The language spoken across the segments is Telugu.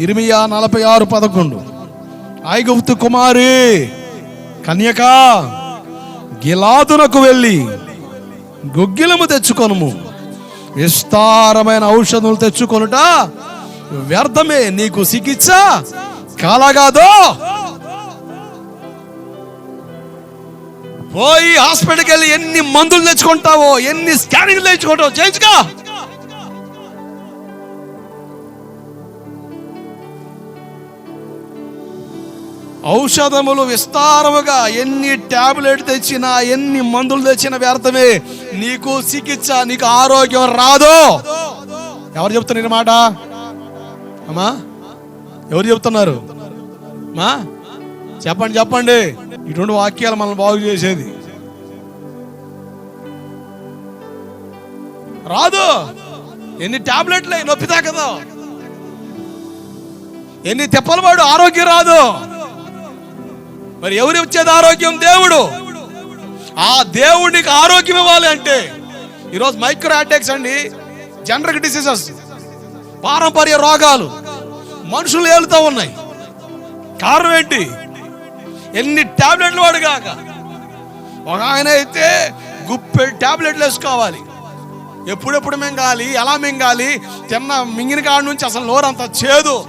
ఇరిమియా నలభై ఆరు పదకొండు. ఐగుప్తు కుమారి కన్యక గిలాదునకు వెళ్ళి గుగ్గిలము తెచ్చుకొనుము. విస్తారమైన ఔషధములు తెచ్చుకొనుట వ్యర్థమే. నీకు చికిత్స కాలాగాదో. పోయి హాస్పిటల్కి వెళ్ళి ఎన్ని మందులు తెచ్చుకుంటావో ఎన్ని స్కానింగ్లు తెచ్చుకుంటావో చేయించుకో. ఔషధములు విస్తారముగా ఎన్ని టాబ్లెట్ తెచ్చినా ఎన్ని మందులు తెచ్చినా వ్యర్థమే. నీకు చికిత్స నీకు ఆరోగ్యం రాదు. ఎవరు చెప్తున్నారు మాట? అమ్మా ఎవరు చెప్తున్నారు? మా చెప్పండి చెప్పండి. ఇటువంటి వాక్యాలు మనం బాగు చేసేది. రాదు. ఎన్ని టాబ్లెట్లే నొప్పి తాకదు. ఎన్ని తెప్పలు వాడు ఆరోగ్యం రాదు. మరి ఎవరు ఇచ్చేది ఆరోగ్యం? దేవుడు. ఆ దేవుడికి ఆరోగ్యం ఇవ్వాలి అంటే ఈరోజు మైక్రో అటాక్స్ అండి జనరిక్ డిసీజెస్ పారంపర్య రోగాలు మనుషులు ఏలుతూ ఉన్నాయి. కారణం ఏంటి? ఎన్ని టాబ్లెట్లు వాడు కాక ఒక ఆయన అయితే గుప్పె టాబ్లెట్లు వేసుకోవాలి. ఎప్పుడెప్పుడు మింగాలి? ఎలా మింగాలి? తిన్న మింగిన కాడ నుంచి అసలు నోరంత చేదు.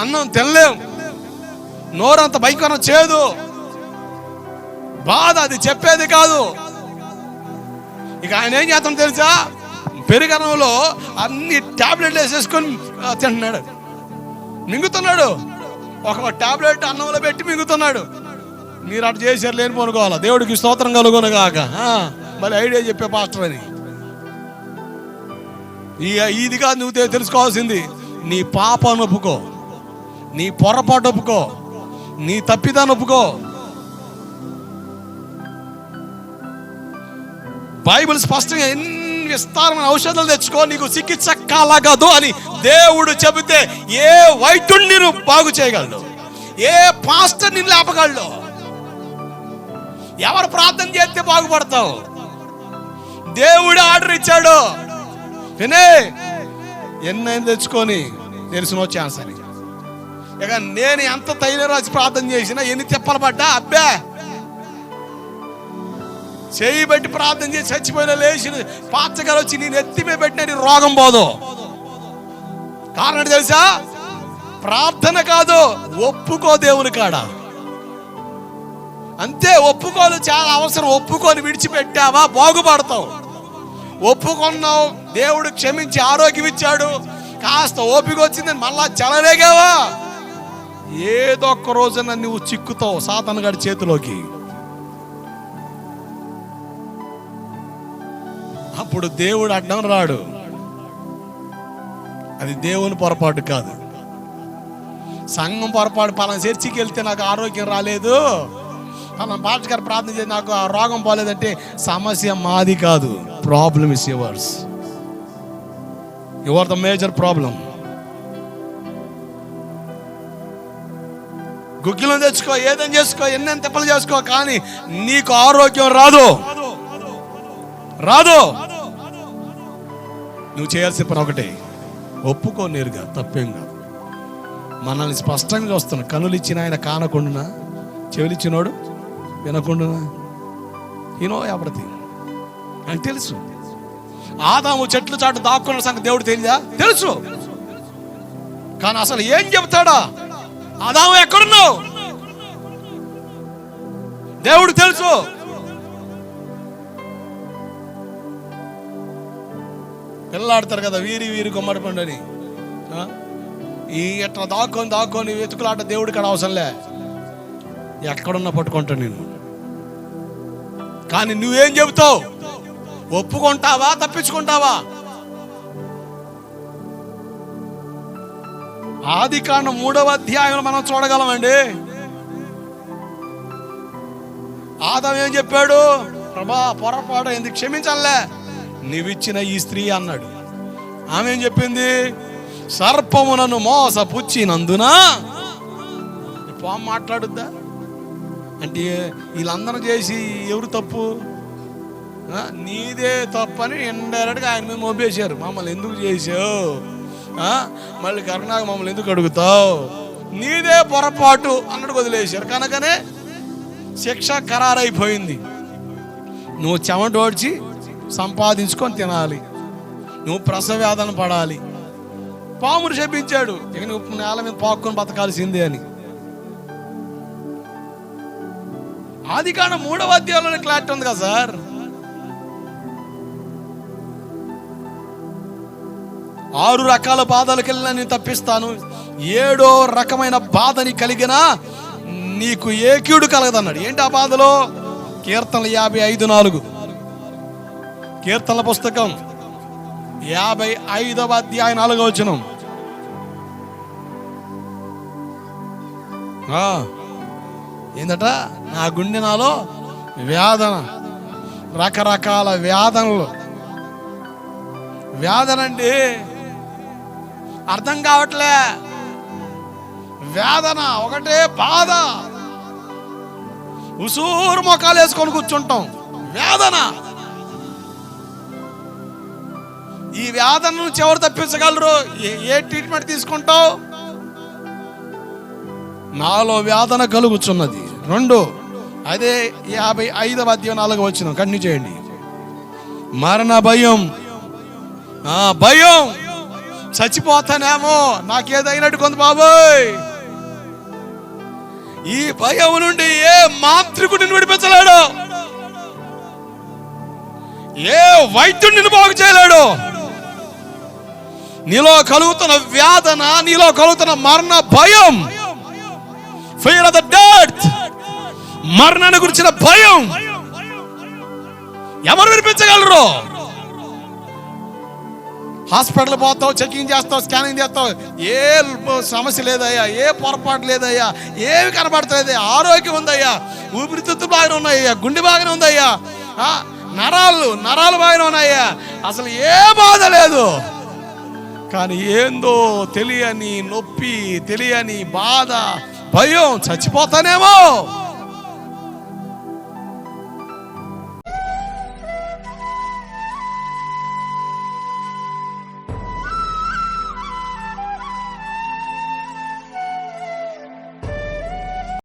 అన్నం తినలేము నోరంత భయంకరం చేదు. బాధ అది చెప్పేది కాదు. ఇక ఆయన ఏం చేస్తాం తెలుసా? పెరుగనంలో అన్ని టాబ్లెట్లు వేసేసుకొని తింటున్నాడు. మింగుతున్నాడు. ఒక టాబ్లెట్ అన్నంలో పెట్టి మింగుతున్నాడు. మీరు అటు చేశారు లేని పోనుకోవాలా దేవుడికి స్తోత్రం కలుగును కాక మరి ఐడియా చెప్పే పాస్టర్ అని. ఈ ఇది కాదు నువ్వు తెలుసుకోవాల్సింది. నీ పాపను ఒప్పుకో. నీ పొరపాటు ఒప్పుకో. నీ తప్పిదాన్ని ఒప్పుకో. బైబిల్ స్పష్టంగా ఎన్ని విస్తారమైన ఔషధాలు తెచ్చుకో నీకు చికిత్స కలగదు అని దేవుడు చెబితే ఏ వైద్యుడిని నువ్వు బాగు చేయగలడు? ఏ పాస్టర్ నిన్ను లేపగలడు? ఎవరు ప్రార్థన చేస్తే బాగుపడతావు? దేవుడు ఆర్డర్ ఇచ్చాడు. వినే. ఎన్నైనా తెచ్చుకొని తెలిసిన ఛాన్స్ అని. ఇక నేను ఎంత తైలరాజు ప్రార్థన చేసినా ఎన్ని తిప్పలు పడ్డా? అబ్బే! చేయి పెట్టి ప్రార్థన చేసి చచ్చిపోయిన లేచి పాచగారు వచ్చి నేను ఎత్తిమే పెట్టిన నీ రోగం పోదు. కారణం తెలుసా? ప్రార్థన కాదు ఒప్పుకో దేవుని కాడ. అంతే ఒప్పుకోలు చాలా అవసరం. ఒప్పుకొని విడిచిపెట్టావా? బాగుపడతావు. ఒప్పుకున్నావు దేవుడు క్షమించి ఆరోగ్యం ఇచ్చాడు. కాస్త ఓపిక వచ్చిందని మళ్ళా చెలరేగావా? ఏదో ఒక్క రోజున నువ్వు చిక్కుతావు సాతనగాడి చేతిలోకి. అప్పుడు దేవుడు అడ్డం రాడు. అది దేవుని పొరపాటు కాదు. సంఘం పొరపాటు పలానా చర్చికి వెళ్తే నాకు ఆరోగ్యం రాలేదు. పలానా పాట గారు ప్రార్థన చేసి నాకు ఆ రోగం పోలేదంటే సమస్య మాది కాదు. Problem is yours your the major problem గుగ్గిలం తెచ్చుకో ఏదైనా చేసుకో ఎన్నెంత తిప్పలు చేసుకో కానీ నీకు ఆరోగ్యం రాదు. రాదు. నువ్వు చేయాల్సిన పని ఒకటే. ఒప్పుకో నేరుగా తప్పేం కాదు. మనల్ని స్పష్టంగా వస్తున్న కనులు ఇచ్చిన ఆయన కానకుండునా? చెవులిచ్చినోడు వినకుండా ఈనో ఎవరిది అని తెలుసు. ఆదాము చెట్లు చాటు దాక్కున్న సంగతి దేవుడు తెలియదా? తెలుసు. కానీ అసలు ఏం చెబుతాడా? ఆదాము ఎక్కడున్నావు? దేవుడు తెలుసు. పిల్లలాడతారు కదా వీరి వీరి గుమ్మడి పండు అని ఈ ఎట్లా దాక్కొని దాక్కొని వెతుకులాట దేవుడి కాడ అవసరంలే ఎక్కడున్నా పట్టుకుంటాను నేను కానీ నువ్వేం చెబుతావు? ఒప్పుకుంటావా తప్పించుకుంటావా? ఆది కాండం మూడవ అధ్యాయంలో మనం చూడగలమండి. ఆదం ఏం చెప్పాడు? ప్రభా పొరపాటు ఎందుకు క్షమించాలే. నీవిచ్చిన ఈ స్త్రీ అన్నాడు. ఆమె ఏం చెప్పింది? సర్పమునను మోసపుచ్చినందున పాము మాట్లాడుద్దా? అంటే వీళ్ళందరూ చేసి ఎవరు తప్పు? నీదే తప్పు అని ఇండైరెక్ట్గా ఆయన మీద మోపేశారు. మమ్మల్ని ఎందుకు చేసావు మళ్ళీ కర్ణాక మమ్మల్ని ఎందుకు అడుగుతావు? నీదే పొరపాటు అన్నట్టు వదిలేశారు. కనుకనే శిక్ష ఖరారైపోయింది. నువ్వు చెమటోడ్చి సంపాదించుకొని తినాలి. నువ్వు ప్రసవేదన పడాలి. పామును చెప్పించాడు ఇక నువ్వు నేల మీద పాక్కొని బతకాల్సిందే అని. ఆది కాండ మూడవ అధ్యాయంలోనే క్లారిటీ ఉంది కదా సార్? ఆరు రకాల బాధలకు వెళ్ళినా నేను తప్పిస్తాను. ఏడో రకమైన బాధని కలిగిన నీకు ఏక్యుడు కలగదన్నాడు. ఏంటి ఆ బాధలో? కీర్తన యాభై ఐదు నాలుగు. కీర్తనల పుస్తకం యాభై ఐదవ అధ్యాయ నాలుగవ వచనం. ఏందట? నా గుండె నాలో వేదన రకరకాల వేదనలు వేదన అండి అర్థం కావట్లే. వేదన ఒకటే బాధ. ఉసూరు మొఖాలు వేసుకొని కూర్చుంటాం. వేదన. ఈ వేదన నుంచి ఎవరు తప్పించగలరు? ఏ- ఏ ట్రీట్మెంట్ తీసుకుంటావు? నాలో వేదన కలుగుచున్నది. రెండు. అదే యాభై ఐదవ అధ్యాయం నాలుగు వచ్చిన కంటిన్యూ చేయండి. మరణ భయం. భయం. చచ్చిపోతానేమో? నాకేదైనట్టు కొంత బాబోయ్. ఈ భయం నుండి ఏ మాంత్రికుడిని విడిపించలేడు. ఏ వైద్యుడు నిన్ను బాగు చేయలేడు. నీలో కలుగుతున్న వేదన నీలో కలుగుతున్న మరణ భయం. ఫియర్ ఆఫ్ ద డెత్ మరణాన్ని గురించిన భయం. ఎవరు వినిపించగలరు హాస్పిటల్ పోతావు చెకింగ్ చేస్తావు స్కానింగ్ చేస్తావు. ఏ సమస్య లేదయ్యా ఏ పొరపాటు లేదయ్యా ఏమి కనబడతలేదు ఆరోగ్యం ఉందయ్యా ఊపిరితిత్తులు బాగానే ఉన్నాయ్యా గుండె బాగానే ఉందయ్యా. నరాలు నరాలు బాగానే ఉన్నాయ్యా. అసలు ఏ బాధ లేదు. కానీ ఏందో తెలియని నొప్పి తెలియని బాధ భయం చచ్చిపోతానేమో.